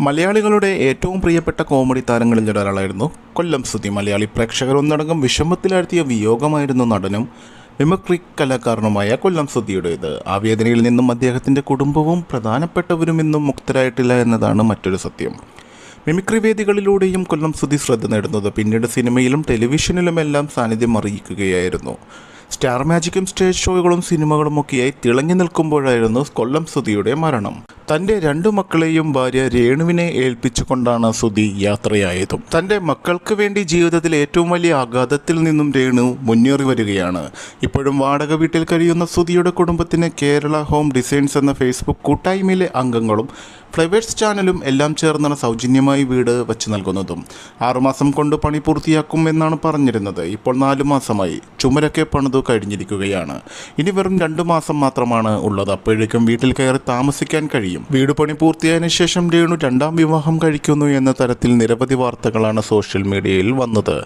മലയാളികളുടെ ഏറ്റവും പ്രിയപ്പെട്ട കോമഡി താരങ്ങളിൽ ഒരാളായിരുന്നു കൊല്ലം സുധി. മലയാളി പ്രേക്ഷകർ ഒന്നടങ്കം വിഷമത്തിലാഴ്ത്തിയ വിയോഗമായിരുന്നു നടനും മിമിക്രി കലാകാരനുമായ കൊല്ലം സ്തുതിയുടേത് ആ വേദനയിൽ നിന്നും അദ്ദേഹത്തിന്റെ കുടുംബവും പ്രധാനപ്പെട്ടവരും ഇന്നും മുക്തരായിട്ടില്ല എന്നതാണ് മറ്റൊരു സത്യം. മിമിക്രി വേദികളിലൂടെയും കൊല്ലം സുധി ശ്രദ്ധ നേടുന്നത് പിന്നീട് സിനിമയിലും ടെലിവിഷനിലുമെല്ലാം സാന്നിധ്യം അറിയിക്കുകയായിരുന്നു. സ്റ്റാർ മാജിക്കും സ്റ്റേജ് ഷോകളും സിനിമകളും ഒക്കെയായി തിളങ്ങി നിൽക്കുമ്പോഴായിരുന്നു കൊല്ലം സുധിയുടെ മരണം. തന്റെ രണ്ടു മക്കളെയും ഭാര്യ രേണുവിനെ ഏൽപ്പിച്ചുകൊണ്ടാണ് സുധി യാത്രയായതും. തന്റെ മക്കൾക്ക് വേണ്ടി ജീവിതത്തിൽ ഏറ്റവും വലിയ ആഘാതത്തിൽ നിന്നും രേണു മുന്നേറി വരികയാണ്. ഇപ്പോഴും വാടക വീട്ടിൽ കഴിയുന്ന സുധിയുടെ കുടുംബത്തിന് കേരള ഹോം ഡിസൈൻസ് എന്ന ഫേസ്ബുക്ക് കൂട്ടായ്മയിലെ അംഗങ്ങളും ഫ്ലവേഴ്സ് ചാനലും എല്ലാം ചേർന്നാണ് സൗജന്യമായി വീട് വച്ച് നൽകുന്നതും. ആറുമാസം കൊണ്ട് പണി പൂർത്തിയാക്കും എന്നാണ് പറഞ്ഞിരുന്നത്. ഇപ്പോൾ നാലു മാസമായി ചുമരൊക്കെ പണിതു കഴിഞ്ഞിരിക്കുകയാണ്. ഇനി വെറും രണ്ടു മാസം മാത്രമാണ് ഉള്ളത്. അപ്പോഴേക്കും വീട്ടിൽ കയറി താമസിക്കാൻ കഴിയും. വീട് പണി പൂർത്തിയായതിനു ശേഷം രേണു രണ്ടാം വിവാഹം കഴിക്കുന്നു എന്ന തരത്തിൽ നിരവധി വാർത്തകളാണ് സോഷ്യൽ മീഡിയയിൽ വന്നത്.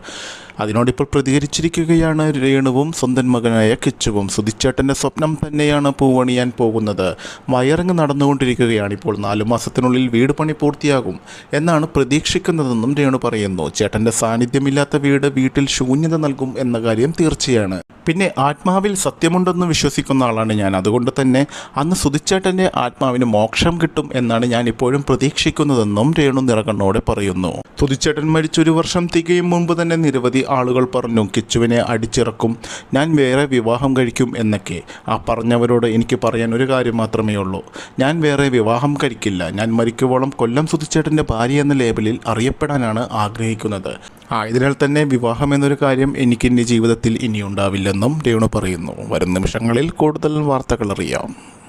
അതിനോടിപ്പോൾ പ്രതികരിച്ചിരിക്കുകയാണ് രേണുവും സ്വന്തം മകനായ കിച്ചുവും. സുധിച്ചേട്ടന്റെ സ്വപ്നം തന്നെയാണ് പൂവണിയാൻ പോകുന്നത്. വയറിങ് നടന്നുകൊണ്ടിരിക്കുകയാണ് ഇപ്പോൾ. നാലു മാസത്തിനുള്ളിൽ വീട് പണി പൂർത്തിയാകും എന്നാണ് പ്രതീക്ഷിക്കുന്നതെന്നും രേണു പറയുന്നു. ചേട്ടന്റെ സാന്നിധ്യമില്ലാത്ത വീട് വീട്ടിൽ ശൂന്യത നൽകും എന്ന കാര്യം തീർച്ചയാണ്. പിന്നെ ആത്മാവിൽ സത്യമുണ്ടെന്ന് വിശ്വസിക്കുന്ന ആളാണ് ഞാൻ. അതുകൊണ്ട് തന്നെ അന്ന് സുധിച്ചേട്ടന്റെ ആത്മാവിന് മോക്ഷം കിട്ടും എന്നാണ് ഞാൻ ഇപ്പോഴും പ്രതീക്ഷിക്കുന്നതെന്നും രേണു നിറകണ്ണോടെ പറയുന്നു. സുധിച്ചേട്ടൻ മരിച്ചൊരു വർഷം തികയും മുൻപ് തന്നെ നിരവധി ആളുകൾ പറഞ്ഞു കിച്ചുവിനെ അടിച്ചിറക്കും ഞാൻ വേറെ വിവാഹം കഴിക്കും എന്നൊക്കെ. ആ പറഞ്ഞവരോട് എനിക്ക് പറയാൻ ഒരു കാര്യം മാത്രമേ ഉള്ളൂ. ഞാൻ വേറെ വിവാഹം കഴിക്കില്ല. ഞാൻ മരിക്കുവോളം കൊല്ലം സുധിച്ചേട്ടന്റെ ഭാര്യ എന്ന ലേബലിൽ അറിയപ്പെടാനാണ് ആഗ്രഹിക്കുന്നത്. ആയതിനാൽ തന്നെ വിവാഹം എന്നൊരു കാര്യം എനിക്ക് എന്റെ ജീവിതത്തിൽ ഇനിയുണ്ടാവില്ലെന്നും രേണു പറയുന്നു. വരും നിമിഷങ്ങളിൽ കൂടുതൽ വാർത്തകൾ അറിയാം.